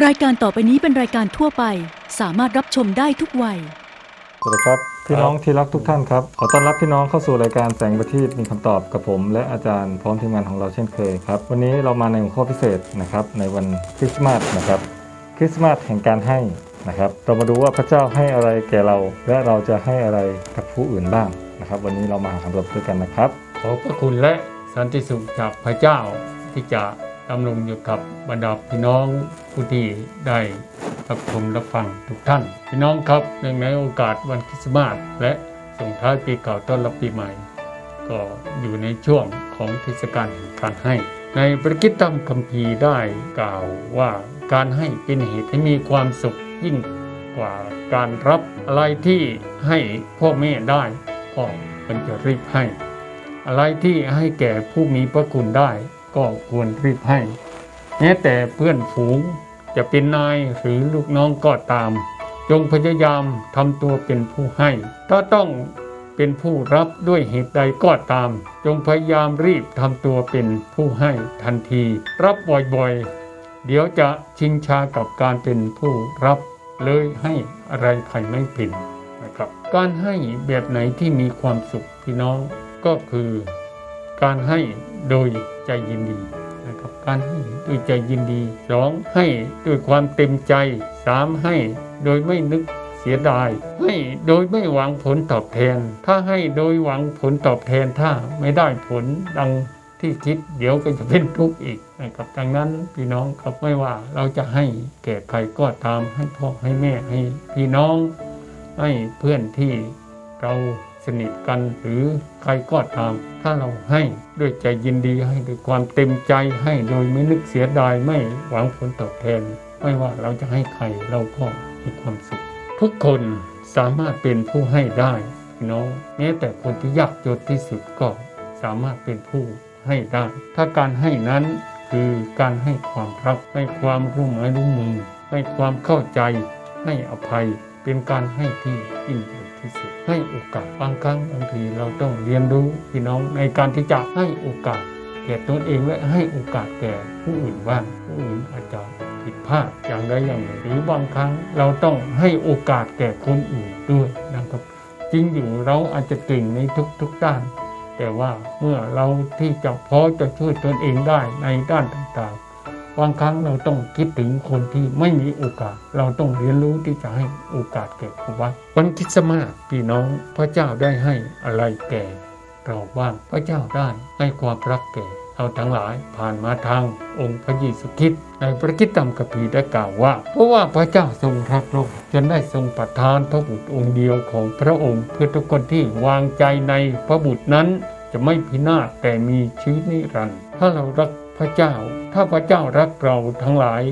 รายการต่อไปนี้เป็นรายการทั่วไป สามารถรับชมได้ทุกวัย สวัสดีครับ พี่น้องที่รักทุกท่านครับ ขอต้อนรับพี่น้องเข้าสู่รายการแสงประทีปมีคำตอบกับผม และอาจารย์พร้อมทีมงานของเราเช่นเคยครับ วันนี้เรามาในหัวข้อพิเศษนะครับในวันคริสต์มาสนะครับ คริสต์มาสแห่งการให้นะครับ เรามาดูว่าพระเจ้าให้อะไรแก่เรา และเราจะให้อะไรกับผู้อื่นบ้างนะครับ วันนี้เรามาหาคำตอบด้วยกันนะครับ ขอบพระคุณและสันติสุขจากพระเจ้าที่จะ ดำรงอยู่กับบรรดาพี่น้องผู้ที่ได้รับชมรับฟังทุกท่าน พี่น้องครับเนื่องในโอกาสวันคริสต์มาสและส่งท้ายปีเก่าต้อนรับปีใหม่ ก็อยู่ในช่วงของเทศกาลแห่งการให้ ในพระกิตตมคัมภีร์ได้กล่าวว่าการให้เป็นเหตุให้มีความสุขยิ่งกว่าการรับอะไรที่ให้พ่อแม่ได้ก็ควรจะรีบให้ อะไรที่ให้แก่ผู้มีพระคุณได้ ก็ควรรีบให้แม้แต่เพื่อนฝูงจะเป็นนายหรือลูกน้องก็ตาม จงพยายามทำตัวเป็นผู้ให้ ถ้าต้องเป็นผู้รับด้วยเหตุใดก็ตาม จงพยายามรีบทำตัวเป็นผู้ให้ทันที รับบ่อยๆ เดี๋ยวจะชิงชากับการเป็นผู้รับ เลยให้อะไรใครไม่เป็นนะครับ การให้แบบไหนที่มีความสุขพี่น้องก็คือ การให้โดยใจยินดีนะครับการให้ด้วยใจยินดีสองให้ด้วยความเต็มใจสามให้โดยไม่นึกเสียดาย ให้โดยไม่หวังผลตอบแทน ถ้าให้โดยหวังผลตอบแทนถ้าไม่ได้ผลดังที่คิดเดี๋ยวก็จะเป็นทุกข์อีกนะครับดังนั้นพี่น้องครับไม่ว่าเราจะให้แก่ใครก็ตามให้พ่อให้แม่ให้พี่น้องให้เพื่อนที่เรา สนิทกันหรือใครก็ตาม ถ้าเราให้ด้วยใจยินดีให้ด้วยความเต็มใจให้โดยไม่นึกเสียดายไม่หวังผลตอบแทน ไม่ว่าเราจะให้ใครเราก็มีความสุข ทุกคนสามารถเป็นผู้ให้ได้น้องแม้แต่คนที่ยากจนที่สุดก็สามารถเป็นผู้ให้ได้ ถ้าการให้นั้นคือการให้ความรักให้ความร่วมไม้ร่วมมือให้ความเข้าใจให้อภัยเป็นการให้ที่ยิ่ง ที่สุด ให้โอกาสบางครั้งบางทีเราต้องเรียนรู้พี่น้องในการที่จะให้โอกาสแก่ตนเองและให้โอกาสแก่ผู้อื่นบ้างผู้อื่นอาจจะผิดพลาดอย่างใดอย่างหนึ่งหรือบางครั้งเราต้องให้โอกาสแก่คนอื่นด้วยนะครับจริงอยู่เราอาจจะเก่งในทุกๆด้าน แต่ว่าเมื่อเราที่จะพอจะช่วยตนเองได้ในด้านต่างๆ บางครั้งเราต้องคิดถึงคนที่ไม่มีโอกาส เราต้องเรียนรู้ที่จะให้โอกาสแก่เขาบ้างวันคริสต์มาสพี่น้องพระเจ้าได้ให้อะไรแก่เราบ้างพระเจ้าได้ให้ความรักแก่เราทั้งหลายผ่านมาทางองค์พระเยซูคริสต์ในพระคิดตามกัมภีได้กล่าวว่า เพราะว่าพระเจ้าทรงรักโลกจนได้ทรงประทานพระบุตรองค์เดียวของพระองค์ เพื่อทุกคนที่วางใจในพระบุตรนั้น จะไม่พินาศแต่มีชีวิตนิรันดร์ถ้าเรารัก ระเจ้า ถ้าพระเจ้ารักเราทั้งหลาย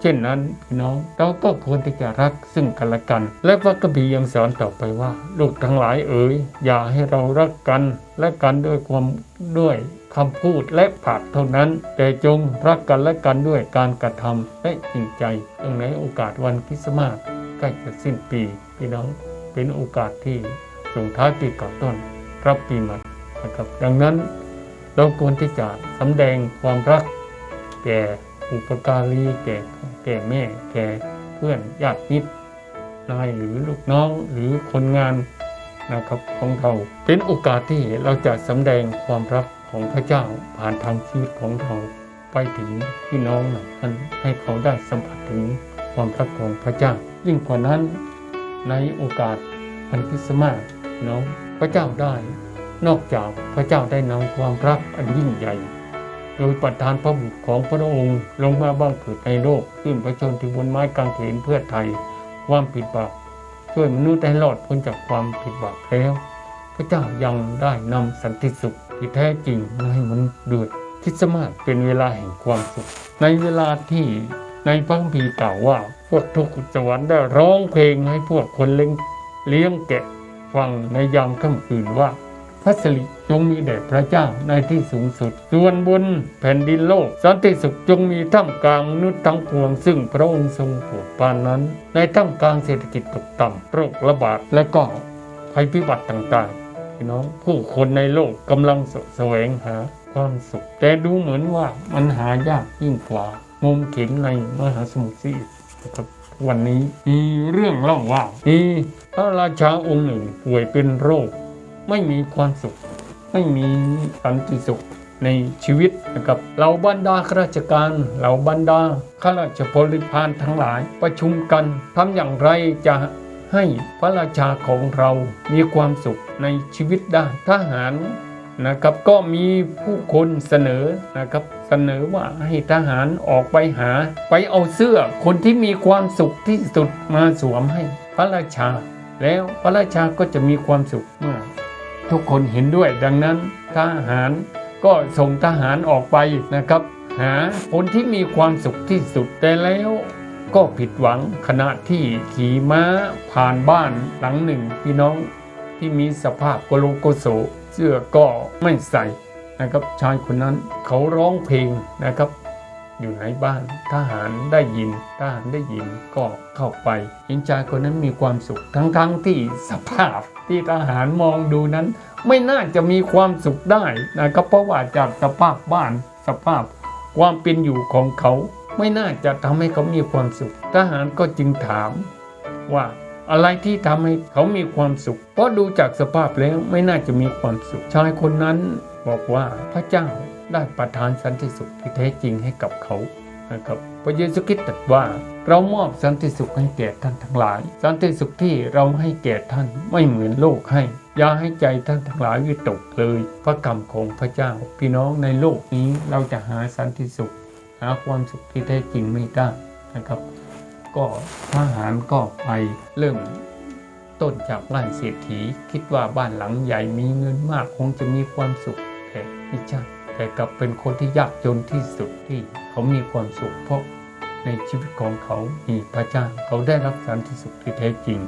เช่นนั้นพี่น้องเราก็ควรที่จะรักซึ่งกันและกัน และพระคัมภียังสอนต่อไปว่า ลูกทั้งหลายเอ๋ยอย่าให้เรารักกัน และกันด้วยความด้วยคำพูดและปากเท่านั้น แต่จงรักกันและกันด้วยการกระทำและจริงใจเนื่องในโอกาสวันคริสต์มาสใกล้จะสิ้นปีพี่น้องเป็นโอกาสที่ส่งท้ายปีเก่าต้นรับปีใหม่นะครับดังนั้น เราควรที่จะสำแดงความรัก แก่อุปการีแก่แก่แม่ แก่เพื่อนญาติมิตรนายหรือลูกน้องหรือคนงานนะครับของเราเป็นโอกาสที่เราจะสำแดงความรักของพระเจ้าผ่านทางชีวิตของเราไปถึงพี่น้องนะท่านให้เขาได้สัมผัสถึงความรักของพระเจ้า ยิ่งกว่านั้นในโอกาสวันคริสมาสพี่น้องพระเจ้าได้ นอกจากพระเจ้าได้นำความรักอันยิ่งใหญ่ โดยประทานพระบุตรของพระองค์ลงมาบังเกิดในโลกขึ้นพระชนม์ที่บนไม้กางเขนเพื่อไทยความผิดบาปช่วยมนุษย์ให้รอดพ้นจากความผิดบาปแล้ว พระเจ้ายังได้นำสันติสุขที่แท้จริงมาให้มนุษย์ด้วยคริสต์มาสเป็นเวลาแห่งความสุข ในเวลาที่ในพระคัมภีร์กล่าวว่า พวกทุกข์สวรรค์ได้ร้องเพลงให้พวกคนเลี้ยงเลี้ยงแกะฟังในยามค่ำคืนว่า พระสิริจงมีแด่พระเจ้าในที่สูงสุด ส่วนบนแผ่นดินโลก สันติสุขจงมีท่ามกลางมนุษย์ทั้งปวง ซึ่งพระองค์ทรงโปรดปานนั้น ในท่ามกลางเศรษฐกิจตกต่ำโรคระบาดและก็ภัยพิบัติต่างๆพี่น้องผู้คนในโลกกำลังแสวงหาความสุข แต่ดูเหมือนว่ามันหายากยิ่งกว่างมเข็นในมหาสมุทรซีนะครับวันนี้มีเรื่องเล่าว่ามีพระราชาองค์หนึ่งป่วยเป็นโรค ไม่มีความสุข ไม่มีสันติสุขในชีวิตนะครับเหล่าบรรดาข้าราชการเหล่าบรรดาข้าราชบริพารทั้งหลายประชุมกันทำอย่างไรจะให้พระราชาของเรามีความสุขในชีวิตได้ทหารนะครับก็มีผู้คนเสนอนะครับเสนอว่าให้ทหารออกไปหา ไปเอาเสื้อคนที่มีความสุขที่สุดมาสวมให้พระราชา แล้วพระราชาก็จะมีความสุขเมื่อ ทุกคนเห็นด้วย ดังนั้นทหารก็ส่งทหารออกไปนะครับ หาคนที่มีความสุขที่สุดแต่แล้วก็ผิดหวังขณะที่ขี่ม้าผ่านบ้านหลังหนึ่งพี่น้องที่มีสภาพโกโลโกโสเสื้อก็ไม่ใส่นะครับชายคนนั้นเขาร้องเพลงนะครับ อยู่ในบ้านทหารได้ยินทหารได้ยินก็เข้าไปเห็นชายคนนั้นมีความสุขทั้งๆที่สภาพที่ทหารมองดูนั้น ไม่น่าจะมีความสุขได้นะครับเพราะว่าจากสภาพบ้านสภาพความเป็นอยู่ของเขาไม่น่าจะทำให้เขามีความสุข ทหารก็จึงถามว่าอะไรที่ทำให้เขามีความสุข เพราะดูจากสภาพแล้วไม่น่าจะมีความสุข ชายคนนั้นบอกว่าพระเจ้า ได้ประทานสันติสุขที่แท้จริงให้กับเขานะครับพระเยซูคริสต์ตรัสว่า เรามอบสันติสุขให้แก่ท่านทั้งหลาย สันติสุขที่เราให้แก่ท่านไม่เหมือนโลกให้ อย่าให้ใจท่านทั้งหลายวิตกเลย พระกรรมของพระเจ้า พี่น้องในโลกนี้เราจะหาสันติสุข หาความสุขที่แท้จริงไม่ได้นะครับ ก็ทหารก็ไปเริ่มต้นจากบ้านเศรษฐี คิดว่าบ้านหลังใหญ่มีเงินมากคงจะมีความสุขแต่ไม่ใช่ แต่กลับเป็นคนที่ยากจนที่สุดที่เขามีความสุข เพราะในชีวิตของเขามีพระเจ้าเขาได้รับสันติสุขที่แท้จริง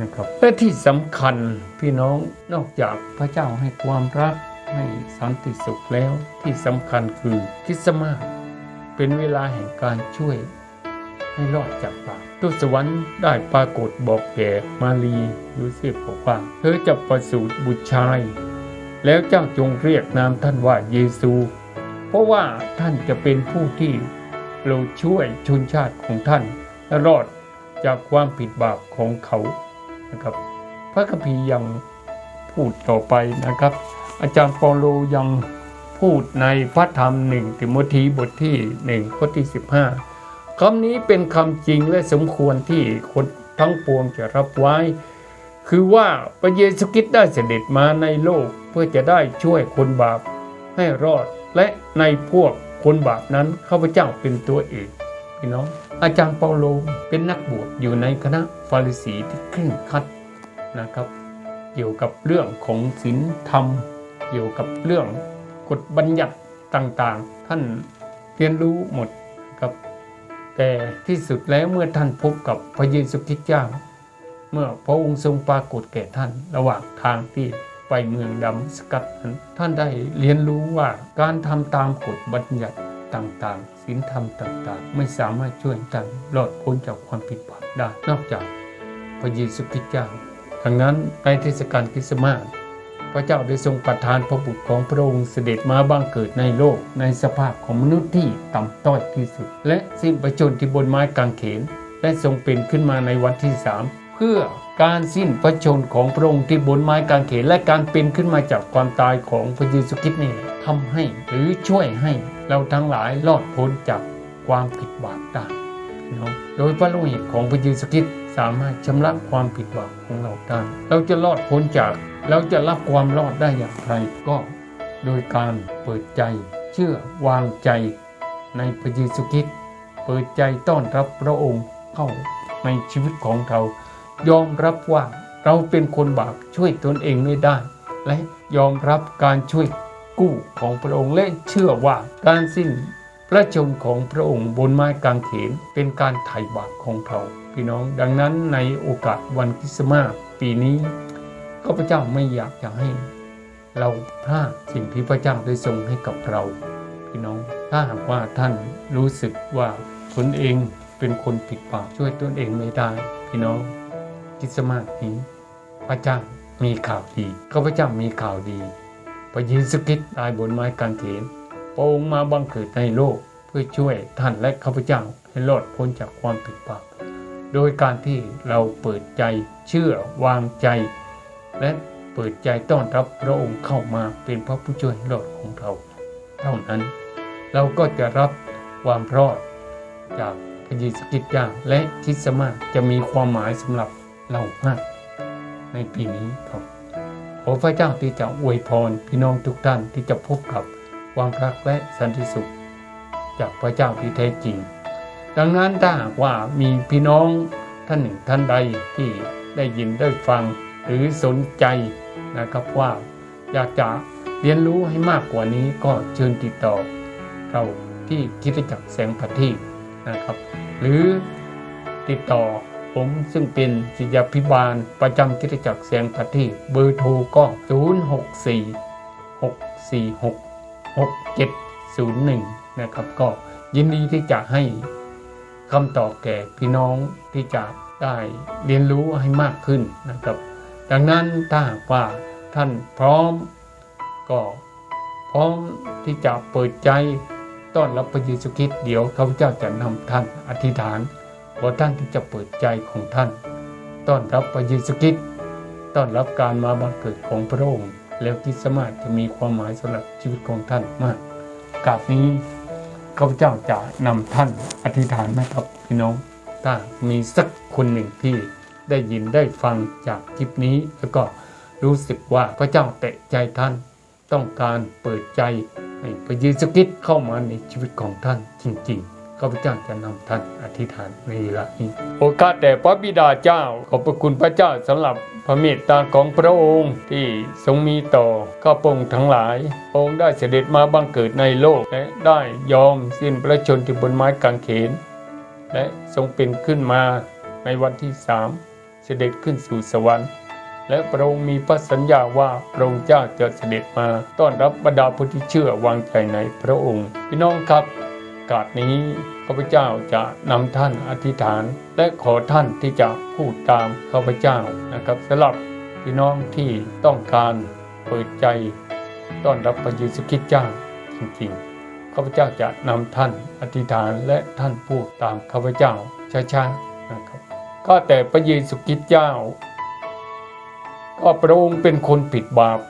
นะครับและที่สำคัญพี่น้องนอกจากพระเจ้าให้ความรักให้สันติสุขแล้วที่สำคัญคือคริสต์มาสเป็นเวลาแห่งการช่วยให้รอดจากบาปทูตสวรรค์ได้ปรากฏบอกแก่มารียูเซฟบอกว่า เธอจะประสูติบุตรชาย แล้วเจ้าจงเรียกนามท่านว่าเยซู เพราะว่าท่านจะเป็นผู้ที่เราช่วยชนชาติของท่านรอดจากความผิดบาปของเขานะครับ พระคัมภีร์ยังพูดต่อไปนะครับ อาจารย์เปาโลยังพูดในพระธรรมหนึ่งติโมธีบทที่หนึ่งข้อที่สิบห้าคำนี้เป็นคำจริงและสมควรที่คนทั้งปวงจะรับไว้ คือว่าพระเยซูคริสต์ได้เสด็จมาในโลกเพื่อจะได้ช่วยคนบาปให้รอด และในพวกคนบาปนั้นข้าพเจ้าเป็นตัวเอกพี่น้อง อาจารย์เปาโลเป็นนักบวชอยู่ในคณะฟาริสีที่เคร่งครัดนะครับ เกี่ยวกับเรื่องของศีลธรรม เกี่ยวกับเรื่องกฎบัญญัติต่างๆ ท่านเรียนรู้หมดครับ แต่ที่สุดแล้วเมื่อท่านพบกับพระเยซูคริสต์เจ้า เมื่อพระองค์ทรงปรากฏแก่ท่านระหว่างทางที่ไปเมืองดำสกัดนั้นท่านได้เรียนรู้ว่าการทำตามกฎบัญญัติต่างๆศีลธรรมต่างๆ ไม่สามารถช่วยท่านรอดพ้นจากความผิดบาปได้นอกจากพระเยซูคริสต์เจ้าดังนั้นในเทศกาลคริสต์มาสพระเจ้าได้ทรงประทานพระบุตรของพระองค์เสด็จมาบังเกิดในโลกในสภาพของมนุษย์ที่ต่ำต้อยที่สุด และสิ้นประชนที่บนไม้กางเขนและทรงเป็นขึ้นมาในวันที่สาม เพื่อการสิ้นพระชนของพระองค์ที่บนไม้กางเขนและการเป็นขึ้นมาจากความตายของพระเยซูคริสต์นี่ทำให้หรือช่วยให้เราทั้งหลายรอดพ้นจากความผิดบาปได้น้องโดยพระโลหิตของพระเยซูคริสต์สามารถชำระความผิดบาปของเราได้ เราจะรอดพ้นจาก เราจะรับความรอดได้อย่างไรก็ โดยการเปิดใจ เชื่อวางใจในพระเยซูคริสต์เปิดใจต้อนรับพระองค์เข้าในชีวิตของเรา ยอมรับว่าเราเป็นคนบาปช่วยตนเองไม่ได้ และยอมรับการช่วยกู้ของพระองค์และเชื่อว่าการสิ้นพระชนของพระองค์บนไม้กางเขนเป็นการไถ่บาปของเราพี่น้องดังนั้นในโอกาสวันคริสต์มาสปีนี้ข้าพเจ้าไม่อยากจะให้ เราพลาดสิ่งที่พระเจ้าได้ทรงให้กับเรา พี่น้องถ้าหากว่าท่านรู้สึกว่าตนเองเป็นคนผิดบาปช่วยตนเองไม่ได้ พี่น้อง คิดสมาสนี้พระเจ้ามีข่าวดีข้าพเจ้ามีข่าวดี พระเยซูคริสต์ตายบนไม้กางเขนพระองค์มาบังเกิดในโลกเพื่อช่วยท่านและข้าพเจ้าให้รอดพ้นจากความผิดบาปโดยการที่เราเปิดใจเชื่อวางใจ และเปิดใจต้อนรับพระองค์เข้ามาเป็นพระผู้ช่วยรอดของเราเท่านั้น เราก็จะรับความรอดจากพระเยซูคริสต์เจ้าและคริสมาจะมีความหมายสำหรับ เรามากในปีนี้ครับ ขอพระเจ้าที่จะอวยพรพี่น้องทุกท่านที่จะพบกับความรักและสันติสุข จากพระเจ้าที่แท้จริง ดังนั้นถ้าหากว่ามีพี่น้องท่านหนึ่งท่านใดที่ได้ยินได้ฟังหรือสนใจนะครับว่าอยากจะเรียนรู้ให้มากกว่านี้ก็เชิญติดต่อ เราที่คิดจักแสงพัทธีนะครับ หรือติดต่อ ผมซึ่งเป็นศิยาพิบาลประจำคริดจักรแสงพัทธีเบอร์โทรก็ 064 646 6701 นะครับก็ยินดีที่จะให้คำตอบแก่พี่น้องที่จะได้เรียนรู้ให้มากขึ้นนะครับ ดังนั้นถ้าหากว่าท่านพร้อมก็พร้อมที่จะเปิดใจต้อนรับพระเยซูคริสต์เดี๋ยวข้าพเจ้าจะนำท่านอธิษฐาน ขอท่านที่จะเปิดใจของท่าน ต้อนรับพระเยซูคริสต์ต้อนรับการมาบังเกิดของพระองค์แล้วคริสต์มาสจะมีความหมายสำหรับชีวิตของท่านมากกาสนี้ข้าพเจ้าจะนำท่านอธิษฐานนะครับพี่น้องถ้ามีสักคนหนึ่งที่ได้ยินได้ฟังจากคลิปนี้ แล้วก็รู้สึกว่าพระเจ้าแตะใจท่าน ต้องการเปิดใจให้พระเยซูคริสต์เข้ามาในชีวิตของท่านจริง ๆ ข้าพเจ้าจะนำท่านอธิษฐานในเวลานี้โอกาสแต่พระบิดาเจ้า ขอบพระคุณพระเจ้าสำหรับพระเมตตาของพระองค์ที่ทรงมีต่อข้าพงทั้งหลายพระองค์ได้เสด็จมาบังเกิดในโลกและได้ยอมสิ้นพระชนม์ที่บนไม้กางเขน และทรงเป็นขึ้นมาในวันที่สามเสด็จขึ้นสู่สวรรค์ และพระองค์มีพระสัญญาว่าพระองค์เจ้าจะเสด็จมาต้อนรับบรรดาผู้ที่เชื่อวางใจในพระองค์ พี่น้องครับ กาดนี้ข้าพเจ้าจะนำท่านอธิษฐาน และขอท่านที่จะพูดตามข้าพเจ้านะครับสำหรับพี่น้องที่ต้องการเปิดใจต้อนรับพระเยซูคริสต์เจ้าจริงๆข้าพเจ้าจะนำท่านอธิษฐานและท่านพูดตามข้าพเจ้าช้าๆนะครับก็แต่พระเยซูคริสต์เจ้า ก็พระองค์เป็นคนผิดบาป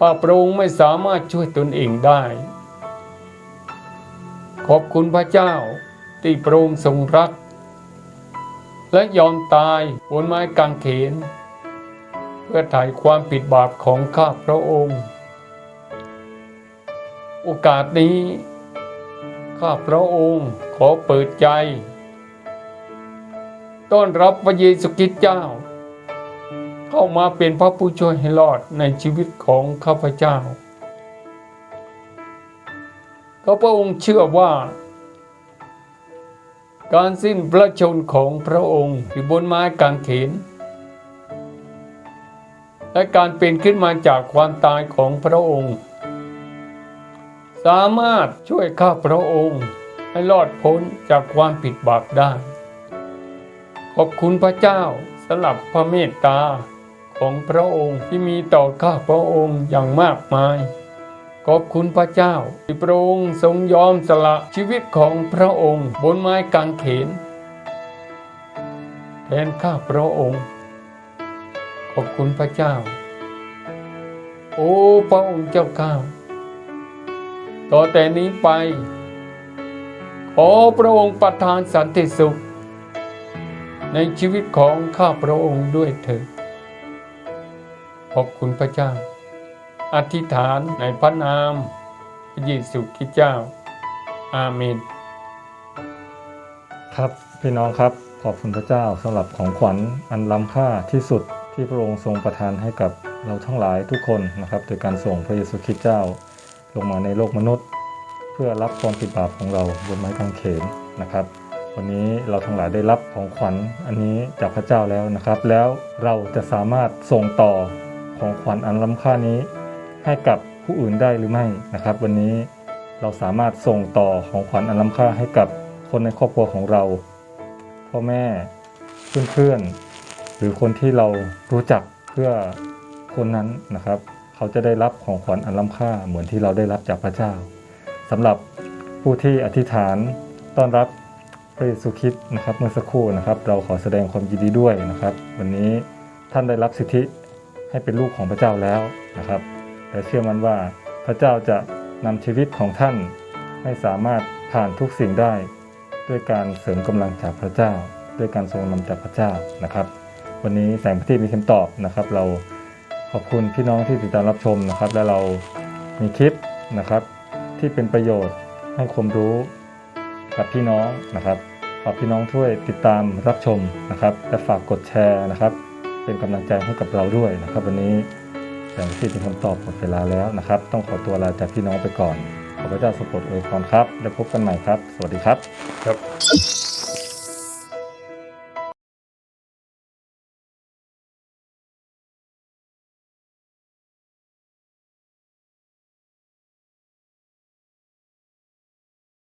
ว่าพระองค์ไม่สามารถช่วยตนเองได้ ขอบคุณพระเจ้าที่พระองค์ทรงรัก และยอมตายบนไม้กางเขน เพื่อไถ่ความผิดบาปของข้าพระองค์ โอกาสนี้ ข้าพระองค์ขอเปิดใจ ต้อนรับพระเยซูคริสต์เจ้า เข้ามาเป็นพระผู้ช่วยให้รอดในชีวิตของข้าพเจ้า ข้าพระองค์เชื่อว่า การสิ้นพระชนของพระองค์ที่บนไม้กางเขน และการเป็นขึ้นมาจากความตายของพระองค์ สามารถช่วยข้าพระองค์ให้รอดพ้นจากความผิดบาปได้ ขอบคุณพระเจ้าสำหรับพระเมตตาของพระองค์ที่มีต่อข้าพระองค์อย่างมากมาย ขอบคุณพระเจ้า ที่พระองค์ทรงยอมสละชีวิตของพระองค์บนไม้กางเขนแทนข้าพระองค์ ขอบคุณพระเจ้า โอ้พระองค์เจ้าข้าต่อแต่นี้ไป ขอพระองค์ประทานสันติสุข ในชีวิตของข้าพระองค์ด้วยเถิดขอบคุณพระเจ้า อธิษฐานในพระนามพระเยซูคริสต์เจ้า อาเมน ครับพี่น้องครับขอบคุณพระเจ้าสำหรับของขวัญอันล้ำค่าที่สุดที่พระองค์ทรงประทานให้กับเราทั้งหลายทุกคนนะครับโดยการส่งพระเยซูคริสต์เจ้าลงมาในโลกมนุษย์ เพื่อรับความผิดบาปของเราบนไม้กางเขนนะครับ วันนี้เราทั้งหลายได้รับของขวัญอันนี้จากพระเจ้าแล้วนะครับ แล้วเราจะสามารถส่งต่อของขวัญอันล้ำค่านี้ ให้กับผู้อื่นได้หรือไม่นะครับ วันนี้เราสามารถส่งต่อของขวัญอันล้ำค่าให้กับคนในครอบครัวของเรา พ่อแม่เพื่อนๆหรือคนที่เรารู้จักเพื่อคนนั้นนะครับ เขาจะได้รับของขวัญอันล้ำค่าเหมือนที่เราได้รับจากพระเจ้าสำหรับผู้ที่อธิษฐานต้อนรับพระเยซูคริสต์นะครับเมื่อสักครู่นะครับ เราขอแสดงความยินดีด้วยนะครับ วันนี้ท่านได้รับสิทธิให้เป็นลูกของพระเจ้าแล้วนะครับ และเชื่อมั่นว่าพระเจ้าจะนำชีวิตของท่านให้สามารถผ่านทุกสิ่งได้ ด้วยการเสริมกำลังจากพระเจ้า ด้วยการทรงนำจากพระเจ้านะครับ วันนี้แสงพระที่มีคำตอบนะครับ เราขอบคุณพี่น้องที่ติดตามรับชมนะครับ และเรามีคลิปนะครับ ที่เป็นประโยชน์ให้ความรู้กับพี่น้องนะครับฝากพี่น้องช่วยติดตามรับชมนะครับและฝากกดแชร์นะครับ เป็นกำลังใจให้กับเราด้วยนะครับ วันนี้ แสงพระที่เป็นคำตอบหมดเวลาแล้วนะครับ ต้องขอตัวลาจากพี่น้องไปก่อน ขอพระเจ้าทรงโปรดอวยพรครับ และพบกันใหม่ครับ สวัสดีครับ ครับ